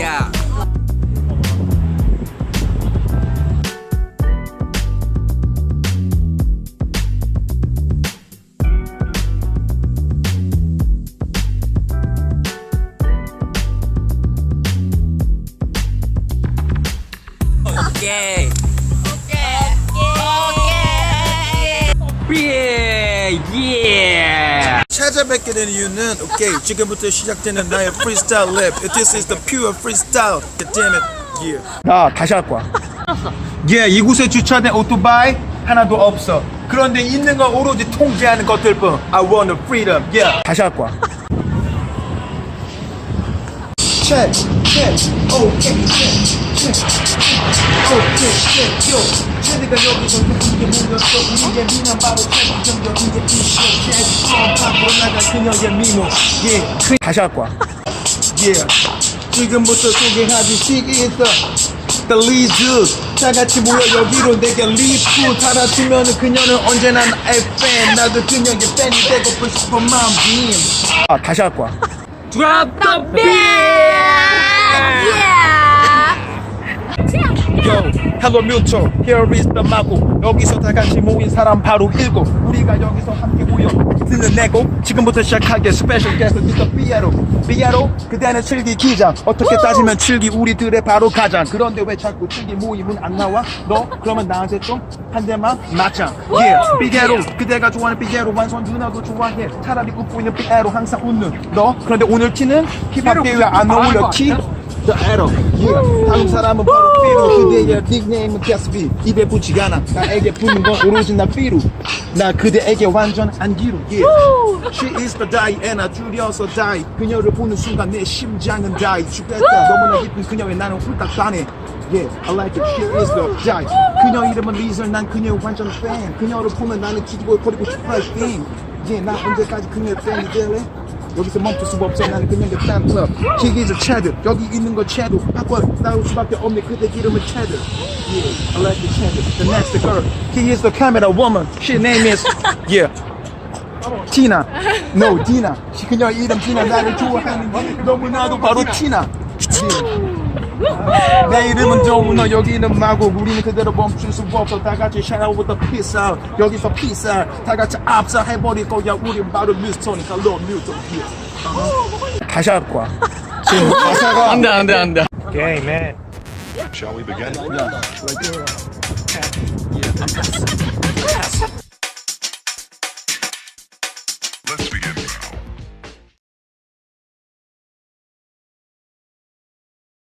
out. Okay. Okay. Okay. Yeah. Yeah. 찾아뵙게 된 이유는 오케이 지금부터 시작되는 나의 프리스타일 랩 This is the pure freestyle. God damn it. Yeah. 나 다시 할 거야. 예 이곳에 주차된 오토바이 하나도 없어. 그런데 있는 건 오로지 통제하는 것들 뿐. I want the freedom. Yeah. 다시 할 거야. Check check. Okay check check. Okay check yo. 체드가 여기서 예쁘게 물렸어. 우리의 미남 바로 체드점점 이제 이쇼 체 나간 그녀의 미모 예 다시 할 거야. yeah 지금부터 소개하지 시기했어. The leads 다 같이 모여 여기로 내게 리프 달아주면 그녀는 언제나 나의 팬 나도 그녀의 팬이 되고 싶은 마음임 아 다시 할 거야. Drop the Yo, hello mutual, here is the 마구. 여기서 다 같이 모인 사람 바로 일곱. 우리가 여기서 함께 모여 듣는 내고 지금부터 시작하게. 스페셜 게스트 미스터 삐에로 삐에로 그대는 칠기 기장 어떻게 따지면 칠기 우리들의 바로 가장. 그런데 왜 자꾸 칠기 모임은 안 나와? 너 그러면 나한테 좀 한 대만 맞자 yeah, 삐에로 그대가 좋아하는 삐에로 완전 누나도 좋아해. 차라리 웃고 있는 삐에로 항상 웃는. 너 그런데 오늘 티는? 힙합 대회 안 어울려. 티 The arrow, yeah. 다음 사람은 바로 삐루 그대의 닉네임은 캐스비 입에 붙지 않아 나에게 붙는 건 오로지 나 삐루 나 그대에게 완전 안기루 yeah. She is the Diana 줄여서 die 그녀를 보는 순간 내 심장은 die 죽겠다 너무나 예쁜 그녀의 나는 훌딱 반해 Yeah, I like it. She is the die. 그녀 이름은 리즐, 난 그녀의 완전 팬. 그녀를 보면 나는 기지고 버리고 싶어 띵. Yeah, 나 언제까지 그녀의 팬이 될래? 여기서 멈출 수 없어 나는 그냥 딴 클럽 기기즈 체드 여기 있는 거 체드 바꿔 나올 수밖에 없네. 그대 이름은 체드 Yeah, I like the 체드 The next girl. He is the camera woman. She name is Yeah. 티나 No 디나 그녀 이름 티나 나를 좋아하는 게 너무나도 바로 티나. 내 이름은 정문어 여기는 마구 우리는 그대로 멈출 수 없어. 다 같이 샤워부터 피스 여기서 피스 다 같이 압사 해버릴 거야. 우린 바로 뉴스토니까 로 뉴스톤 다시 할 거야. 지금 가사가 안돼 안돼 안돼. Shall we begin.